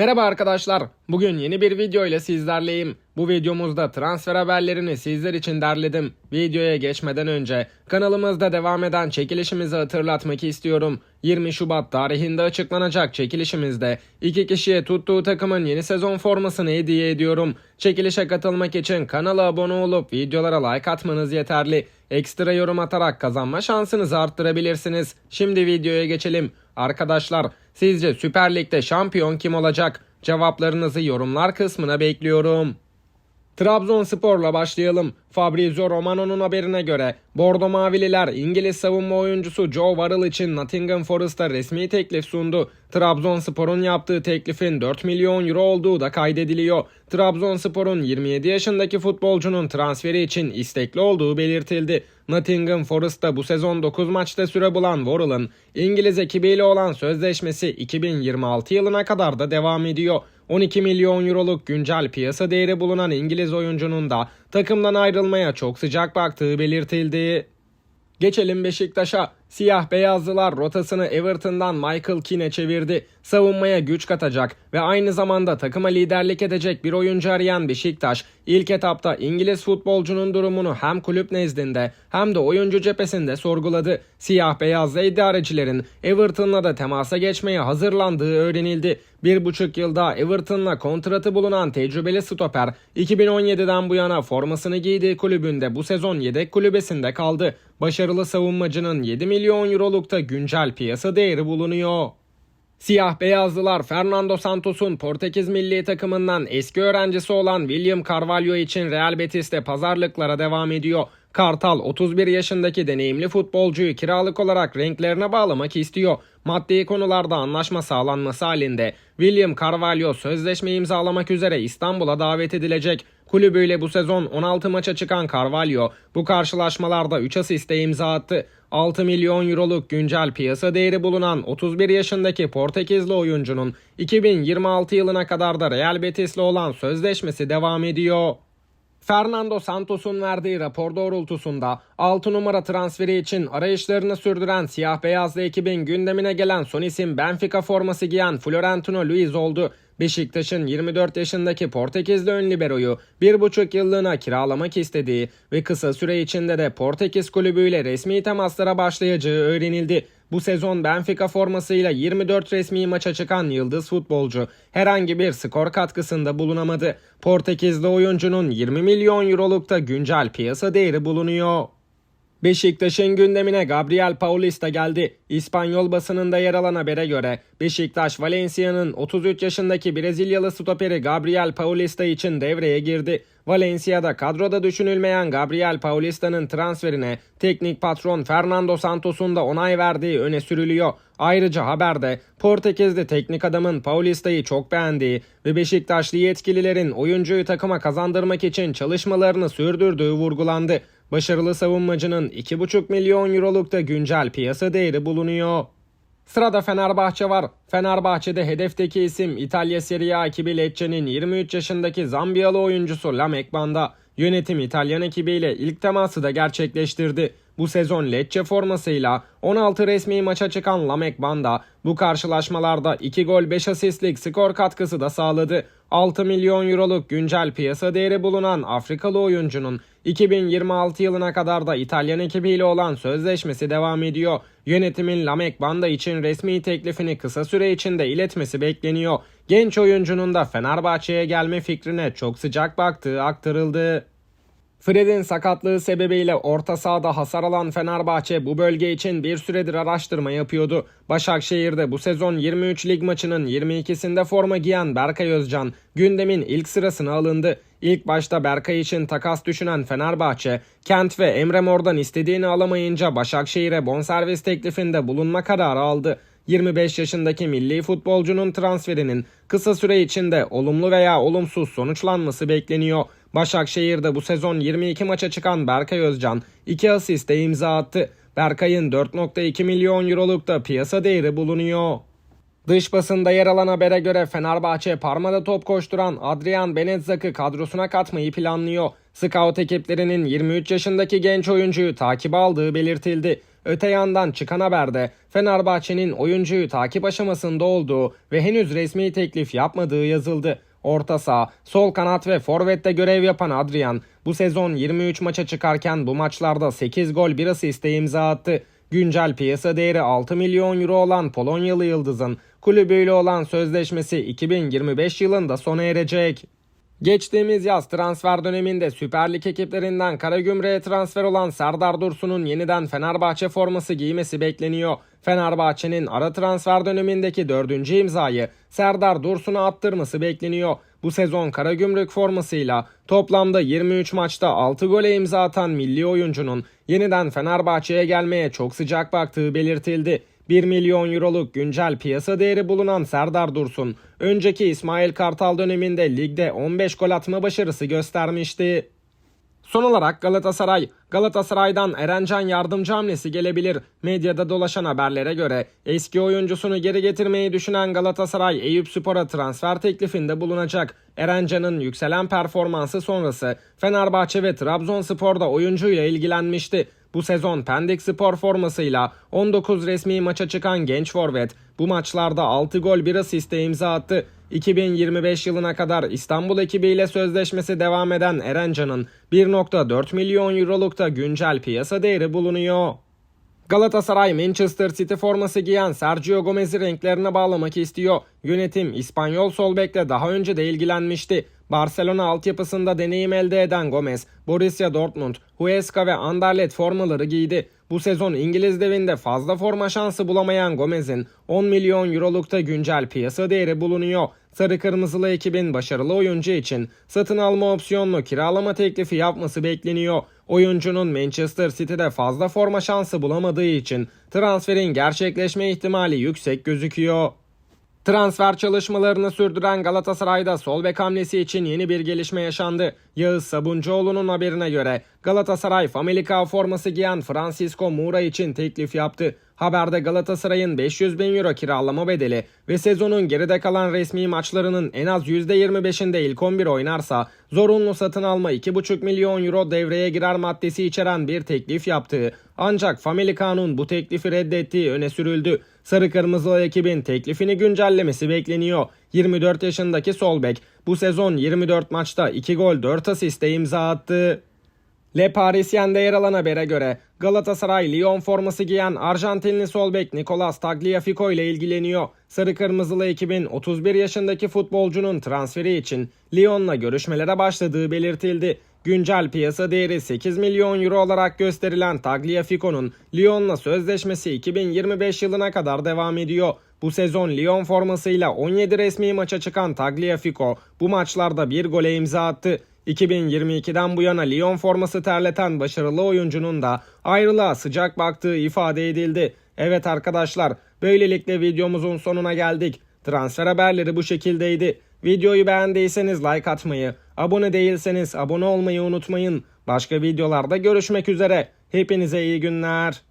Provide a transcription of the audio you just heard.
Merhaba arkadaşlar. Bugün yeni bir video ile sizlerleyim. Bu videomuzda transfer haberlerini sizler için derledim. Videoya geçmeden önce kanalımızda devam eden çekilişimizi hatırlatmak istiyorum. 20 Şubat tarihinde açıklanacak çekilişimizde iki kişiye tuttuğu takımın yeni sezon formasını hediye ediyorum. Çekilişe katılmak için kanala abone olup videolara like atmanız yeterli. Ekstra yorum atarak kazanma şansınızı arttırabilirsiniz. Şimdi videoya geçelim. Arkadaşlar sizce Süper Lig'de şampiyon kim olacak? Cevaplarınızı yorumlar kısmına bekliyorum. Trabzonspor'la başlayalım. Fabrizio Romano'nun haberine göre Bordo Mavililer İngiliz savunma oyuncusu Joe Varell için Nottingham Forest'a resmi teklif sundu. Trabzonspor'un yaptığı teklifin 4 milyon euro olduğu da kaydediliyor. Trabzonspor'un 27 yaşındaki futbolcunun transferi için istekli olduğu belirtildi. Nottingham Forest'ta bu sezon 9 maçta süre bulan Varell'ın İngiliz ekibiyle olan sözleşmesi 2026 yılına kadar da devam ediyor. 12 milyon euroluk güncel piyasa değeri bulunan İngiliz oyuncunun da takımdan ayrılmaya çok sıcak baktığı belirtildi. Geçelim Beşiktaş'a. Siyah beyazlılar rotasını Everton'dan Michael Keane'e çevirdi. Savunmaya güç katacak ve aynı zamanda takıma liderlik edecek bir oyuncu arayan Beşiktaş, ilk etapta İngiliz futbolcunun durumunu hem kulüp nezdinde hem de oyuncu cephesinde sorguladı. Siyah beyazlı idarecilerin Everton'la da temasa geçmeye hazırlandığı öğrenildi. Bir buçuk yılda Everton'la kontratı bulunan tecrübeli stoper 2017'den bu yana formasını giydiği kulübünde bu sezon yedek kulübesinde kaldı. Başarılı savunmacının 7 milyon eurolukta güncel piyasa değeri bulunuyor. Siyah beyazlılar Fernando Santos'un Portekiz milli takımından eski öğrencisi olan William Carvalho için Real Betis'te pazarlıklara devam ediyor. Kartal 31 yaşındaki deneyimli futbolcuyu kiralık olarak renklerine bağlamak istiyor. Maddi konularda anlaşma sağlanması halinde William Carvalho sözleşme imzalamak üzere İstanbul'a davet edilecek. Kulübüyle bu sezon 16 maça çıkan Carvalho bu karşılaşmalarda 3 asiste imza attı. 6 milyon euroluk güncel piyasa değeri bulunan 31 yaşındaki Portekizli oyuncunun 2026 yılına kadar da Real Betis'le olan sözleşmesi devam ediyor. Fernando Santos'un verdiği rapor doğrultusunda 6 numara transferi için arayışlarını sürdüren siyah beyazlı ekibin gündemine gelen son isim Benfica forması giyen Florentino Luiz oldu. Beşiktaş'ın 24 yaşındaki Portekizli ön liberoyu 1,5 yıllığına kiralamak istediği ve kısa süre içinde de Portekiz kulübüyle resmi temaslara başlayacağı öğrenildi. Bu sezon Benfica formasıyla 24 resmi maça çıkan yıldız futbolcu herhangi bir skor katkısında bulunamadı. Portekizli oyuncunun 20 milyon eurolukta güncel piyasa değeri bulunuyor. Beşiktaş'ın gündemine Gabriel Paulista geldi. İspanyol basınında yer alan habere göre Beşiktaş Valencia'nın 33 yaşındaki Brezilyalı stoperi Gabriel Paulista için devreye girdi. Valencia'da kadroda düşünülmeyen Gabriel Paulista'nın transferine teknik patron Fernando Santos'un da onay verdiği öne sürülüyor. Ayrıca haberde Portekizli teknik adamın Paulista'yı çok beğendiği ve Beşiktaşlı yetkililerin oyuncuyu takıma kazandırmak için çalışmalarını sürdürdüğü vurgulandı. Başarılı savunmacının 2,5 milyon eurolukta güncel piyasa değeri bulunuyor. Sırada Fenerbahçe var. Fenerbahçe'de hedefteki isim İtalya Serie A ekibi Lecce'nin 23 yaşındaki Zambiyalı oyuncusu Lamek Banda. Yönetim İtalyan ekibiyle ilk teması da gerçekleştirdi. Bu sezon Lecce formasıyla 16 resmi maça çıkan Lamek Banda bu karşılaşmalarda 2 gol 5 asistlik skor katkısı da sağladı. 6 milyon euroluk güncel piyasa değeri bulunan Afrikalı oyuncunun 2026 yılına kadar da İtalyan ekibiyle olan sözleşmesi devam ediyor. Yönetimin Lamek Banda için resmi teklifini kısa süre içinde iletmesi bekleniyor. Genç oyuncunun da Fenerbahçe'ye gelme fikrine çok sıcak baktığı aktarıldı. Fred'in sakatlığı sebebiyle orta sahada hasar alan Fenerbahçe bu bölge için bir süredir araştırma yapıyordu. Başakşehir'de bu sezon 23 lig maçının 22'sinde forma giyen Berkay Özcan gündemin ilk sırasına alındı. İlk başta Berkay için takas düşünen Fenerbahçe, Kent ve Emre Mor'dan istediğini alamayınca Başakşehir'e bonservis teklifinde bulunma kararı aldı. 25 yaşındaki milli futbolcunun transferinin kısa süre içinde olumlu veya olumsuz sonuçlanması bekleniyor. Başakşehir'de bu sezon 22 maça çıkan Berkay Özcan 2 asiste imza attı. Berkay'ın 4.2 milyon euroluk da piyasa değeri bulunuyor. Dış basında yer alan habere göre Fenerbahçe Parma'da top koşturan Adrian Benezzak'ı kadrosuna katmayı planlıyor. Scout ekiplerinin 23 yaşındaki genç oyuncuyu takip aldığı belirtildi. Öte yandan çıkan haberde Fenerbahçe'nin oyuncuyu takip aşamasında olduğu ve henüz resmi teklif yapmadığı yazıldı. Orta saha, sol kanat ve forvette görev yapan Adrian bu sezon 23 maça çıkarken bu maçlarda 8 gol 1 asiste imza attı. Güncel piyasa değeri 6 milyon euro olan Polonyalı Yıldız'ın kulübüyle olan sözleşmesi 2025 yılında sona erecek. Geçtiğimiz yaz transfer döneminde Süper Lig ekiplerinden Karagümrük'e transfer olan Serdar Dursun'un yeniden Fenerbahçe forması giymesi bekleniyor. Fenerbahçe'nin ara transfer dönemindeki dördüncü imzayı Serdar Dursun'a attırması bekleniyor. Bu sezon Karagümrük formasıyla toplamda 23 maçta 6 gole imza atan milli oyuncunun yeniden Fenerbahçe'ye gelmeye çok sıcak baktığı belirtildi. 1 milyon euroluk güncel piyasa değeri bulunan Serdar Dursun, önceki İsmail Kartal döneminde ligde 15 gol atma başarısı göstermişti. Son olarak Galatasaray, Galatasaray'dan Erencan yardımcı hamlesi gelebilir. Medyada dolaşan haberlere göre eski oyuncusunu geri getirmeyi düşünen Galatasaray Eyüp Spor'a transfer teklifinde bulunacak. Erencan'ın yükselen performansı sonrası Fenerbahçe ve Trabzonspor'da oyuncuyla ilgilenmişti. Bu sezon Pendik Spor formasıyla 19 resmi maça çıkan genç forvet bu maçlarda 6 gol 1 asiste imza attı. 2025 yılına kadar İstanbul ekibiyle sözleşmesi devam eden Erencan'ın 1.4 milyon euroluk da güncel piyasa değeri bulunuyor. Galatasaray Manchester City forması giyen Sergio Gomez'i renklerine bağlamak istiyor. Yönetim İspanyol sol bekle daha önce de ilgilenmişti. Barcelona altyapısında deneyim elde eden Gomez, Borussia Dortmund, Huesca ve Anderlecht formaları giydi. Bu sezon İngiliz devinde fazla forma şansı bulamayan Gomez'in 10 milyon eurolukta güncel piyasa değeri bulunuyor. Sarı Kırmızılı ekibin başarılı oyuncu için satın alma opsiyonlu kiralama teklifi yapması bekleniyor. Oyuncunun Manchester City'de fazla forma şansı bulamadığı için transferin gerçekleşme ihtimali yüksek gözüküyor. Transfer çalışmalarını sürdüren Galatasaray'da sol bek hamlesi için yeni bir gelişme yaşandı. Yağız Sabuncuoğlu'nun haberine göre Galatasaray Famalicão forması giyen Francisco Moura için teklif yaptı. Haberde Galatasaray'ın 500 bin euro kiralama bedeli ve sezonun geride kalan resmi maçlarının en az %25'inde ilk 11 oynarsa zorunlu satın alma 2,5 milyon euro devreye girer maddesi içeren bir teklif yaptığı ancak Famalicão'nun bu teklifi reddettiği öne sürüldü. Sarı Kırmızılı ekibin teklifini güncellemesi bekleniyor. 24 yaşındaki sol bek bu sezon 24 maçta 2 gol 4 asiste imza attı. Le Parisien'de yer alan habere göre Galatasaray Lyon forması giyen Arjantinli sol bek Nicolas Tagliafico ile ilgileniyor. Sarı Kırmızılı ekibin 31 yaşındaki futbolcunun transferi için Lyon'la görüşmelere başladığı belirtildi. Güncel piyasa değeri 8 milyon euro olarak gösterilen Tagliafico'nun Lyon'la sözleşmesi 2025 yılına kadar devam ediyor. Bu sezon Lyon formasıyla 17 resmi maça çıkan Tagliafico bu maçlarda bir gole imza attı. 2022'den bu yana Lyon forması terleten başarılı oyuncunun da ayrılığa sıcak baktığı ifade edildi. Evet arkadaşlar böylelikle videomuzun sonuna geldik. Transfer haberleri bu şekildeydi. Videoyu beğendiyseniz like atmayı, abone değilseniz abone olmayı unutmayın. Başka videolarda görüşmek üzere. Hepinize iyi günler.